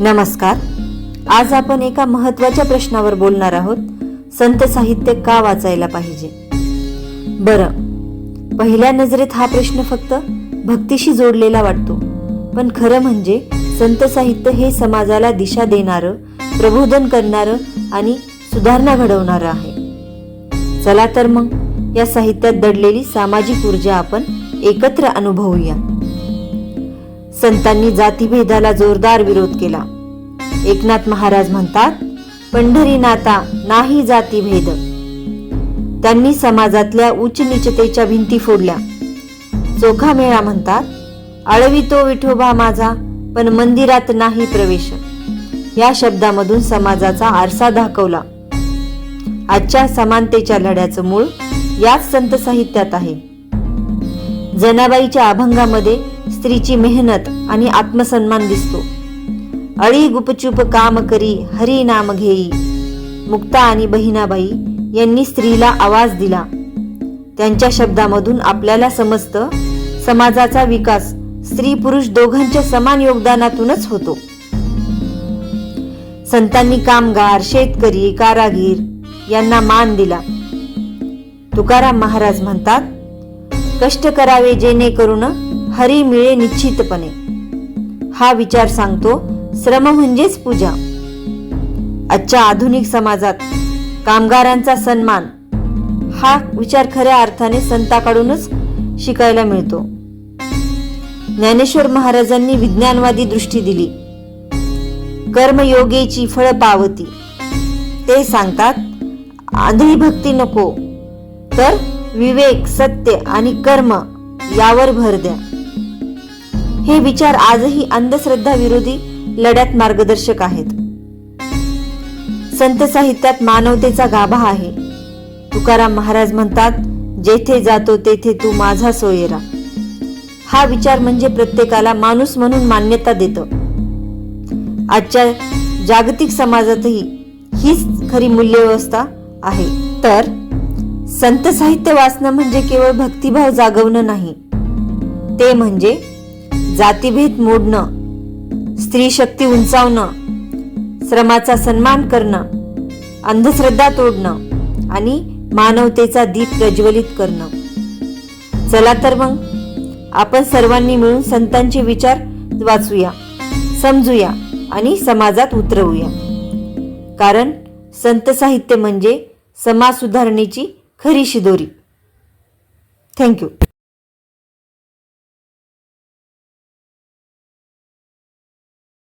नमस्कार. आज आपण एका महत्त्वाच्या प्रश्नावर बोलणार आहोत. संत साहित्य का वाचायला पाहिजे? बरं पहिल्या नजरेत हा प्रश्न फक्त भक्तीशी जोडलेला वाटतो. पण खरं म्हणजे संत साहित्य हे समाजाला दिशा देणारं प्रबोधन करणारं आणि सुधारणा घडवणारं आहे. चला तर मग या साहित्यात दडलेली सामाजिक ऊर्जा आपण एकत्र अनुभवूया. संतांनी जातीभेदाला जोरदार विरोध केला. एकनाथ महाराज म्हणतात पंढरी नाता नाही जातीभेद. त्यांनी समाजातल्या उच्च निचतेच्या भिंती फोडल्या. चोखा मेळा म्हणतात आळवितो विठोबा माझा पण मंदिरात नाही प्रवेश. या शब्दामधून समाजाचा आरसा दाखवला. आजच्या समानतेच्या लढ्याचं मूळ याच संत साहित्यात आहे. जनाबाईच्या अभंगामध्ये स्त्रीची मेहनत आणि आत्मसन्मान दिसतो. अळी गुपचूप काम करी हरी नाम घेई. मुक्ता आणि बहिणाबाई यांनी स्त्रीला आवाज दिला. त्यांच्या शब्दामधून आपल्याला समजतं समाजाचा विकास स्त्री पुरुष दोघांच्या समान योगदानातूनच होतो. संतांनी कामगार शेतकरी कारागीर यांना मान दिला. तुकाराम महाराज म्हणतात कष्ट करावे जेणेकरून हरी मिळे निश्चितपणे. हा विचार सांगतो श्रम म्हणजेच पूजा. आजच्या आधुनिक समाजात कामगारांचा सन्मान हा विचार खऱ्या अर्थाने संताकडूनच शिकायला मिळतो. ज्ञानेश्वर महाराजांनी विज्ञानवादी दृष्टी दिली. कर्मयोगेची फळ पावती. ते सांगतात आधी भक्ती नको तर विवेक सत्य आणि कर्म यावर भर द्या. हे विचार आजही अंधश्रद्धा विरोधी लढ्यात मार्गदर्शक आहेत. संत साहित्यात मानवतेचा गाभा आहे. तुकाराम महाराज म्हणतात जेथे जातो तेथे तू माझा सोयरा. हा विचार म्हणजे प्रत्येकाला माणूस म्हणून मान्यता देतो. आजच्या जागतिक समाजातही हीच खरी मूल्यव्यवस्था आहे. तर संत साहित्य वाचणं म्हणजे केवळ भक्तिभाव जागवणं नाही. ते म्हणजे जातीभेद मोडणं स्त्री शक्ती उंचावणं श्रमाचा सन्मान करणं अंधश्रद्धा तोडणं आणि मानवतेचा दीप प्रज्वलित करणं. चला तर मग आपण सर्वांनी मिळून संतांचे विचार वाचूया समजूया आणि समाजात उतरवूया. कारण संत साहित्य म्हणजे समाज सुधारणेची खरी शिदोरी. थँक्यू